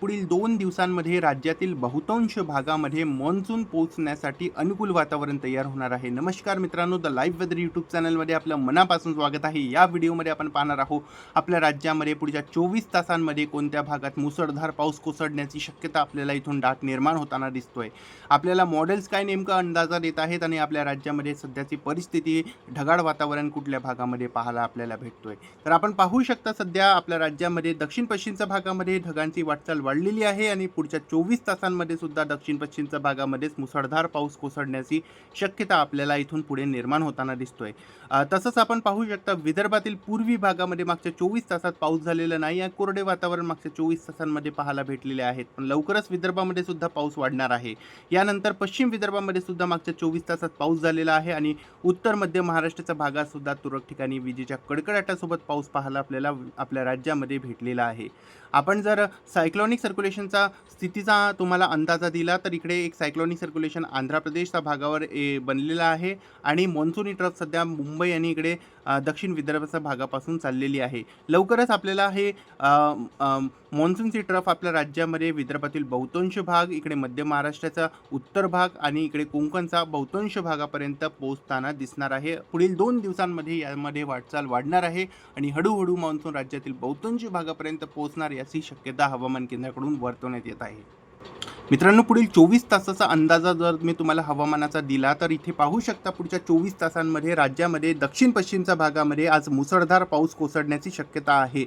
पुढील दोन दिवसांमध्ये राज्यातील बहुतांश भागामध्ये मान्सून पोहोचण्यासाठी अनुकूल वातावरण तयार होणार आहे. नमस्कार मित्रांनो द लाईव्ह वेदर यूट्यूब चॅनलमध्ये आपलं मनापासून स्वागत आहे. या व्हिडिओमध्ये आपण पाहणार आहोत आपल्या राज्यामध्ये पुढच्या चोवीस तासांमध्ये कोणत्या भागात मुसळधार पाऊस कोसळण्याची शक्यता आपल्याला इथून डाट निर्माण होताना दिसतोय. आपल्याला मॉडेल्स काय नेमकं अंदाजा देत आहेत आणि आपल्या राज्यामध्ये सध्याची परिस्थिती ढगाळ वातावरण कुठल्या भागामध्ये पाहायला आपल्याला भेटतोय? तर आपण पाहू शकता सध्या आपल्या राज्यामध्ये दक्षिण पश्चिमच्या भागामध्ये ढगांची वाटचाल वाढलेली आहे आणि पुढच्या चोवीस तासांमध्ये सुद्धा दक्षिण पश्चिमच्या भागामध्येच मुसळधार पाऊस कोसळण्याची शक्यता आपल्याला इथून पुढे निर्माण होताना दिसतोय. तसंच आपण पाहू शकता विदर्भातील पूर्वी भागामध्ये मागच्या चोवीस तासात पाऊस झालेला नाही आहे कोरडे वातावरण मागच्या चोवीस तासांमध्ये पाहायला भेटलेले आहेत. पण लवकरच विदर्भामध्ये सुद्धा पाऊस वाढणार आहे. यानंतर पश्चिम विदर्भामध्ये सुद्धा मागच्या चोवीस तासात पाऊस झालेला आहे आणि उत्तर मध्य महाराष्ट्राच्या भागात सुद्धा तुरळक ठिकाणी विजेच्या कडकडाटासोबत पाऊस पाहायला आपल्याला आपल्या राज्यामध्ये भेटलेला आहे. आपण जर सायक्लॉनिक सर्क्युलेशनचा स्थितीचा तुम्हाला अंदाजा दिला तर इकडे एक सायक्लॉनिक सर्क्युलेशन आंध्र प्रदेशच्या भागावर ए बनलेला आहे आणि मॉन्सूनी ट्रफ सध्या मुंबई आणि इकडे दक्षिण विदर्भाच्या भागापासून चाललेली आहे. लवकरच आपल्याला हे मॉन्सूनची ट्रफ आपल्या राज्यामध्ये विदर्भातील बहुतांश भाग इकडे मध्य महाराष्ट्राचा उत्तर भाग आणि इकडे कोकणचा बहुतांश भागापर्यंत पोहोचताना दिसणार आहे. पुढील दोन दिवसांमध्ये यामध्ये वाटचाल वाढणार आहे आणि हळूहळू मान्सून राज्यातील बहुतांश भागापर्यंत पोहोचणार याची शक्यता हवामान केंद्राकडून वर्तवण्यात येत आहे. मित्रांनो पुढील चोवीस तासाचा अंदाजा जर मी तुम्हाला हवामानाचा दिला तर इथे पाहू शकता पुढच्या चोवीस तासांमध्ये राज्यामध्ये दक्षिण पश्चिमच्या भागामध्ये आज मुसळधार पाऊस कोसळण्याची शक्यता आहे.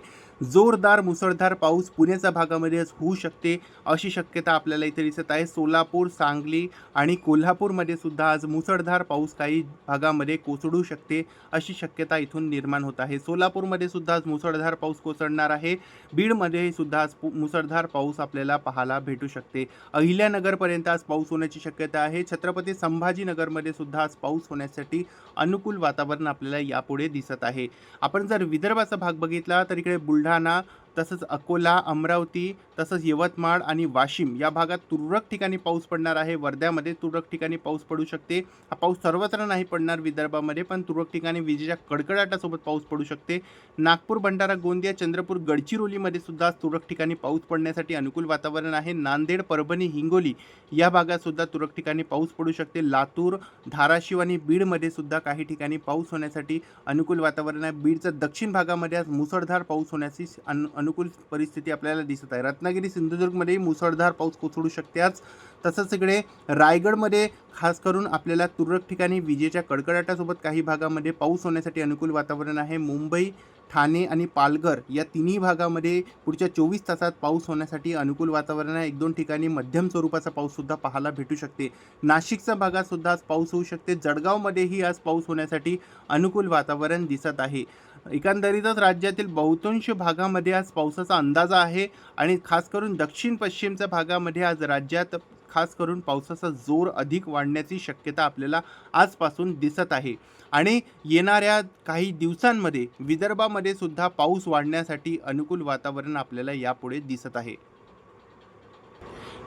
जोरदार मुसळधार पाऊस पुण्याच्या भागामध्ये आज होऊ शकते अशी शक्यता आपल्याला इथे दिसत आहे. सोलापूर सांगली आणि कोल्हापूरमध्ये सुद्धा आज मुसळधार पाऊस काही भागामध्ये कोसळू शकते अशी शक्यता इथून निर्माण होत आहे. सोलापूरमध्ये सुद्धा आज मुसळधार पाऊस कोसळणार आहे. बीडमध्ये सुद्धा आज पु- मुसळधार पाऊस आपल्याला पाहायला भेटू शकते. अहिल्यानगरपर्यंत आज पाऊस होण्याची शक्यता आहे. छत्रपती संभाजीनगरमध्ये सुद्धा आज पाऊस होण्यासाठी अनुकूल वातावरण आपल्याला यापुढे दिसत आहे. आपण जर विदर्भाचा भाग बघितला तर इकडे बुलढाणा ঢানা तसंच अकोला अमरावती तसंच यवतमाळ आणि वाशिम या भागात तुरळक ठिकाणी पाऊस पडणार आहे. वर्ध्यामध्ये तुरळक ठिकाणी पाऊस पडू शकते. हा पाऊस सर्वत्र नाही पडणार विदर्भामध्ये पण तुरळक ठिकाणी विजेच्या कडकडाटासोबत पाऊस पडू शकते. नागपूर भंडारा गोंदिया चंद्रपूर गडचिरोलीमध्ये सुद्धा तुरळक ठिकाणी पाऊस पडण्यासाठी अनुकूल वातावरण आहे. नांदेड परभणी हिंगोली या भागात सुद्धा तुरळक ठिकाणी पाऊस पडू शकते. लातूर धाराशिव आणि बीडमध्ये सुद्धा काही ठिकाणी पाऊस होण्यासाठी अनुकूल वातावरण आहे. बीडच्या दक्षिण भागामध्ये आज मुसळधार पाऊस होण्याची अन अनुकूल परिस्थिती आपल्याला दिसत आहे. रत्नागिरी सिंधुदुर्गमध्येही मुसळधार पाऊस कोसळू शकतेच तसंच इकडे रायगडमध्ये खास करून आपल्याला तुरळक ठिकाणी विजेच्या कडकडाटासोबत काही भागामध्ये पाऊस होण्यासाठी अनुकूल वातावरण आहे. मुंबई ठाणे आणि पालघर या तिन्ही भागामध्ये पुढच्या चोवीस तासात पाऊस होण्यासाठी अनुकूल वातावरण आहे. एक दोन ठिकाणी मध्यम स्वरूपाचा पाऊससुद्धा पाहायला भेटू शकते. नाशिकच्या भागातसुद्धा आज पाऊस होऊ शकते. जळगावमध्येही आज पाऊस होण्यासाठी अनुकूल वातावरण दिसत आहे. एकंदरीतच राज्यातील बहुतांश भागामध्ये आज पावसाचा अंदाजा आहे आणि खास करून दक्षिण पश्चिमच्या भागामध्ये आज राज्यात खास करून पावसाचा जोर अधिक वाढण्याची शक्यता आपल्याला आजपासून दिसत आहे. आणि येणाऱ्या काही दिवसांमध्ये विदर्भामध्ये सुद्धा पाऊस वाढण्यासाठी अनुकूल वातावरण आपल्याला यापुढे दिसत आहे.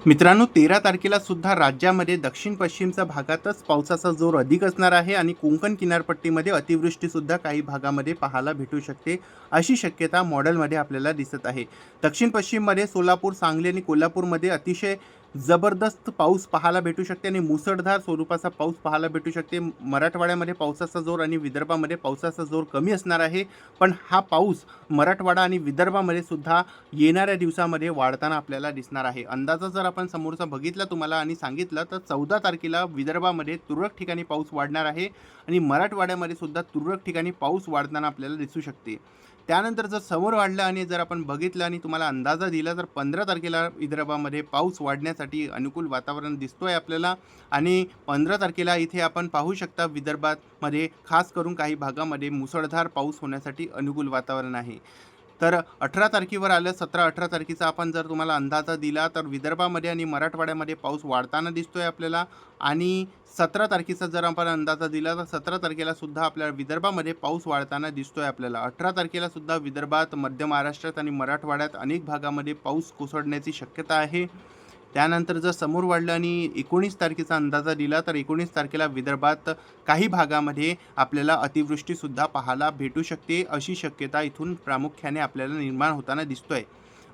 मित्रांनो तेरा तारखेला सुद्धा राज्यामध्ये दक्षिण पश्चिमच्या भागातच पावसाचा जोर अधिक असणार आहे आणि कोकण किनारपट्टीमध्ये अतिवृष्टीसुद्धा काही भागामध्ये पाहायला भेटू शकते अशी शक्यता मॉडेलमध्ये आपल्याला दिसत आहे. दक्षिण पश्चिममध्ये सोलापूर सांगली आणि कोल्हापूरमध्ये अतिशय जबरदस्त पाऊस पाहायला भेटू शकते आणि मुसळधार स्वरूपाचा पाऊस पाहायला भेटू शकते. मराठवाड्यामध्ये पावसाचा जोर आणि विदर्भामध्ये पावसाचा जोर कमी असणार आहे. पण हा पाऊस मराठवाडा आणि विदर्भामध्ये सुद्धा येणाऱ्या दिवसामध्ये वाढताना आपल्याला दिसणार आहे. अंदाजा जर आपण समोरचा बघितला तुम्हाला आणि सांगितलं तर चौदा तारखेला विदर्भामध्ये तुरळक ठिकाणी पाऊस वाढणार आहे आणि मराठवाड्यामध्ये सुद्धा तुरळक ठिकाणी पाऊस वाढताना आपल्याला दिसू शकते. त्यानंतर जर समोर वाढलं आणि जर आपण बघितलं आणि तुम्हाला अंदाजा दिला तर पंधरा तारखेला विदर्भामध्ये पाऊस वाढण्यासाठी अनुकूल वातावरण दिसतो आहे आपल्याला. आणि पंधरा तारखेला इथे आपण पाहू शकता विदर्भामध्ये खास करून काही भागामध्ये मुसळधार पाऊस होण्यासाठी अनुकूल वातावरण आहे. तर अठरा तारखेवर आलं सतरा अठरा तारखेचा आपण जर तुम्हाला अंदाजा दिला तर विदर्भामध्ये आणि मराठवाड्यामध्ये पाऊस वाढताना दिसतो आहे आपल्याला. आणि सतरा तारखेचा जर आपण अंदाजा दिला तर सतरा तारखेला सुद्धा आपल्या विदर्भामध्ये पाऊस वाढताना दिसतो आहे आपल्याला. अठरा तारखेला सुद्धा विदर्भात मध्य महाराष्ट्रात आणि मराठवाड्यात अनेक भागामध्ये पाऊस कोसळण्याची शक्यता आहे. त्यानंतर जर समोर वाढलं आणि एकोणीस तारखेचा अंदाजा दिला तर एकोणीस तारखेला विदर्भात काही भागामध्ये आपल्याला अतिवृष्टीसुद्धा पाहायला भेटू शकते अशी शक्यता इथून प्रामुख्याने आपल्याला निर्माण होताना दिसतोय.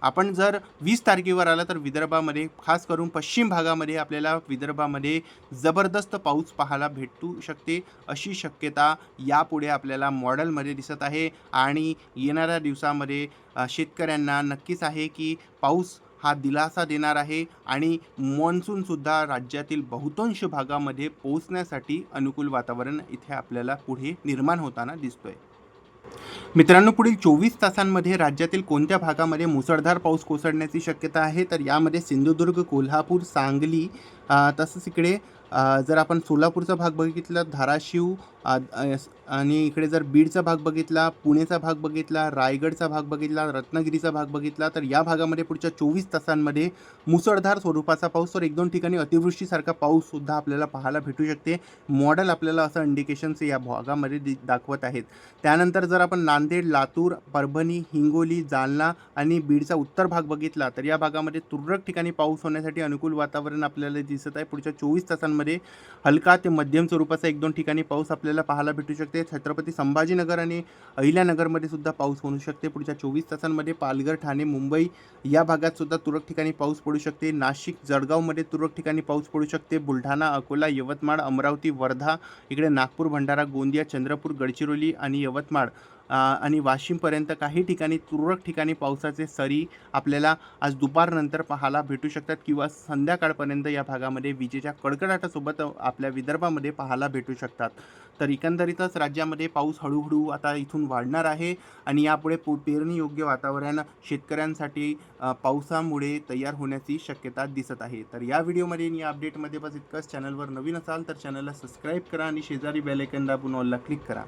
आपण जर वीस तारखेवर आला तर विदर्भामध्ये खास करून पश्चिम भागामध्ये आपल्याला विदर्भामध्ये जबरदस्त पाऊस पाहायला भेटू शकते अशी शक्यता यापुढे आपल्याला मॉडेलमध्ये दिसत आहे. आणि येणाऱ्या दिवसामध्ये शेतकऱ्यांना नक्कीच आहे की पाऊस हा दिलासा देणार आहे आणि मॉन्सूनसुद्धा राज्यातील बहुतांश भागामध्ये पोहोचण्यासाठी अनुकूल वातावरण इथे आपल्याला पुढे निर्माण होताना दिसतोय. मित्रांनो पुढील चोवीस तासांमध्ये राज्यातील कोणत्या भागामध्ये मुसळधार पाऊस कोसळण्याची शक्यता आहे? तर यामध्ये सिंधुदुर्ग कोल्हापूर सांगली तसंच इकडे जर आपण सोलापूरचा भाग बघितला धाराशिव अ, आणि इकडे जर बीडचा भाग बघितला पुणेचा भाग बघितला रायगडचा भाग बघितला रत्नागिरीचा भाग बघितला तर या भागामध्ये पुढच्या चोवीस तासांमध्ये मुसळधार स्वरूपाचा पाऊस तर एक दोन ठिकाणी अतिवृष्टीसारखा पाऊससुद्धा आपल्याला पाहायला भेटू शकते. मॉडेल आपल्याला असं इंडिकेशन्स या भागामध्ये दि दाखवत आहेत. त्यानंतर जर आपण नांदेड लातूर परभणी हिंगोली जालना आणि बीडचा उत्तर भाग बघितला तर या भागामध्ये तुरळक ठिकाणी पाऊस होण्यासाठी अनुकूल वातावरण आपल्याला दिसत आहे. पुढच्या चोवीस तासांमध्ये हलका ते मध्यम स्वरूपाचा एक दोन ठिकाणी पाऊस आपल्याला आपल्याला पाहायला भेटू शकते. छत्रपती संभाजीनगर आणि अहिल्यानगरमध्ये सुद्धा पाऊस होऊ शकते. पुढच्या चोवीस तासांमध्ये पालघर ठाणे मुंबई या भागात सुद्धा तुरळक ठिकाणी पाऊस पडू शकते. नाशिक जळगावमध्ये तुरळक ठिकाणी पाऊस पडू शकते. बुलढाणा अकोला यवतमाळ अमरावती वर्धा इकडे नागपूर भंडारा गोंदिया चंद्रपूर गडचिरोली आणि यवतमाळ आणि वाशिमपर्यंत काही ठिकाणी तुरळक ठिकाणी पावसाचे सरी आपल्याला आज दुपारनंतर पाहायला भेटू शकतात किंवा संध्याकाळपर्यंत या भागामध्ये विजेच्या कडकडाटासोबत आपल्या विदर्भामध्ये पाहायला भेटू शकतात. तर एकंदरीतच राज्यामध्ये पाऊस हळूहळू आता इथून वाढणार आहे आणि यापुढे पो पेरणीयोग्य वातावरण शेतकऱ्यांसाठी पावसामुळे तयार होण्याची शक्यता दिसत आहे. तर या व्हिडिओमध्ये आणि या अपडेटमध्ये बस इतकंच. चॅनलवर नवीन असाल तर चॅनलला सबस्क्राईब करा आणि शेजारी बेल दाबून ऑलला क्लिक करा.